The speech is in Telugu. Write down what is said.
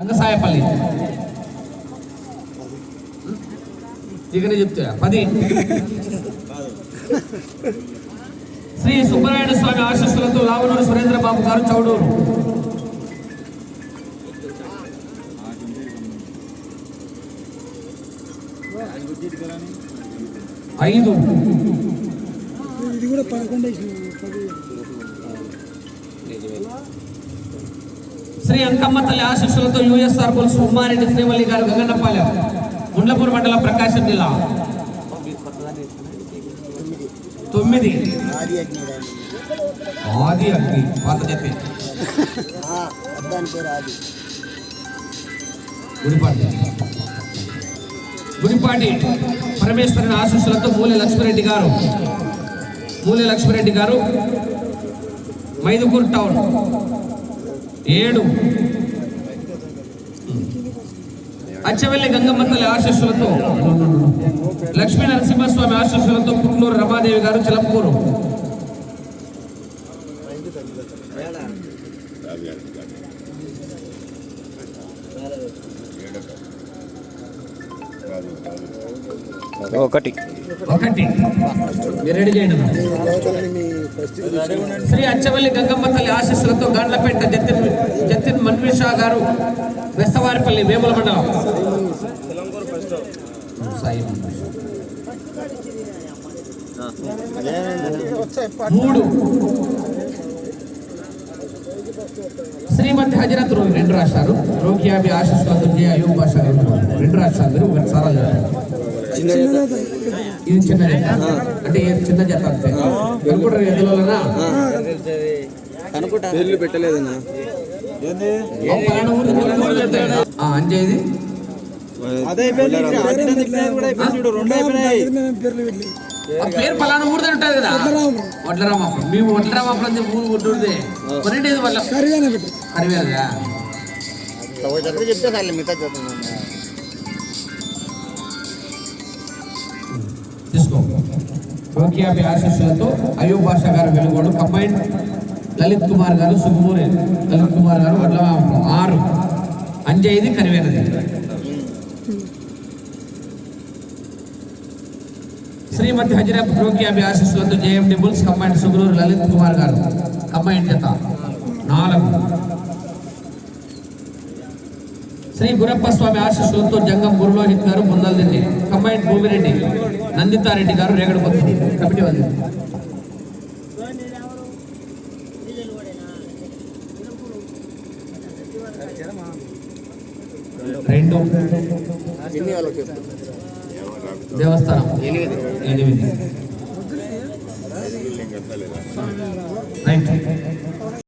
రంగసాయపల్లి ఇకనే చెప్తా పది. శ్రీ సుబ్బరాయణ స్వామి ఆశీస్సులతో లావనూరు సురేంద్ర బాబు గారు చౌడూరు. ఐదు. ఇది కూడా పదకొండు వేసినావు, శ్రీ అంకమ్మ తల్లి ఆశిస్సులతో యుఎస్ఆర్ పులుసు ఉమ్మారెడ్డి శ్రీవల్లి గారు గంగన్నపాలెం ముండ్లపూర్ మండలం ప్రకాశం జిల్లా. తొమ్మిది. ఆది అగ్ని పాత చెప్పి గుడిపాటి. గుడిపాటి పరమేశ్వరుని ఆశీస్సులతో మూలె లక్ష్మిరెడ్డి గారు. మూలె లక్ష్మిరెడ్డి గారు మైదుకూరు టౌన్. ఏడు. అచ్చవెల్లి గంగమ్మ తల్లి ఆశీస్సులతో లక్ష్మీ నరసింహస్వామి ఆశీస్సులతో పుట్లూరు రమాదేవి గారు చిలంపూరు ఒకటి. ఒకటి. రెడీ చేయండి. శ్రీ అచ్చవల్లి గంగమ్మ తల్లి ఆశీస్సులతో గాండ్లపేట జతిన్ జతిన్ మన్వీర్ షా గారు వెస్తవారిపల్లి వేముల మండలం. మూడు. శ్రీమతి హజరత్ రోగి రెండు రాశారు రోగియాబి ఆశీస్సులతో జే అయూబ్ బాషా రెండు రెండు రాశారు మీరు ఒకటి సారాలు చెప్పండి. ఇది చిన్న జత. అంటే ఏ చిన్న జత అంతే? పేర్లు పెట్టలేదన్నా. అంజేది అదే పేర్లు పేర్లు ఆ పేరు పలానా ఊరిదే ఉంటుంది కదా? వడ్లరామాపురం మేము వడ్లరామాపురం అని ఊరు ఉంటుంది కొనేది వల్ల అడివేదా చెప్తే చాలు మిగతా తీసుకో. ఆశీస్సులతో అయ్యూబ్ బాషా గారు వెలుగోడు కంబైన్ లలిత్ కుమార్ గారు సుగుమూరి లలిత్ కుమార్ గారు వడ్లరామాపురం ఆరు. అంజయ్యది కరివేనది శ్రీమతి హజరత్ రోగియాబి ఆశీస్సులతో జేఎండి బుల్స్ కంబైండ్ సుగురూరు లలిత్ కుమార్ గారు. కంబైండ్ జత. నాలుగు. శ్రీ గురప్ప స్వామి ఆశీస్సులతో జంగం గురులోహిత్ గారు ముందల్దిండి కంబైండ్ భూమిరెడ్డి నందితారెడ్డి గారు రేగడపత్తి కమిటీ వాళ్ళు రెండు. దేవస్థానం. ఎనిమిది. ఎనిమిది. రైట్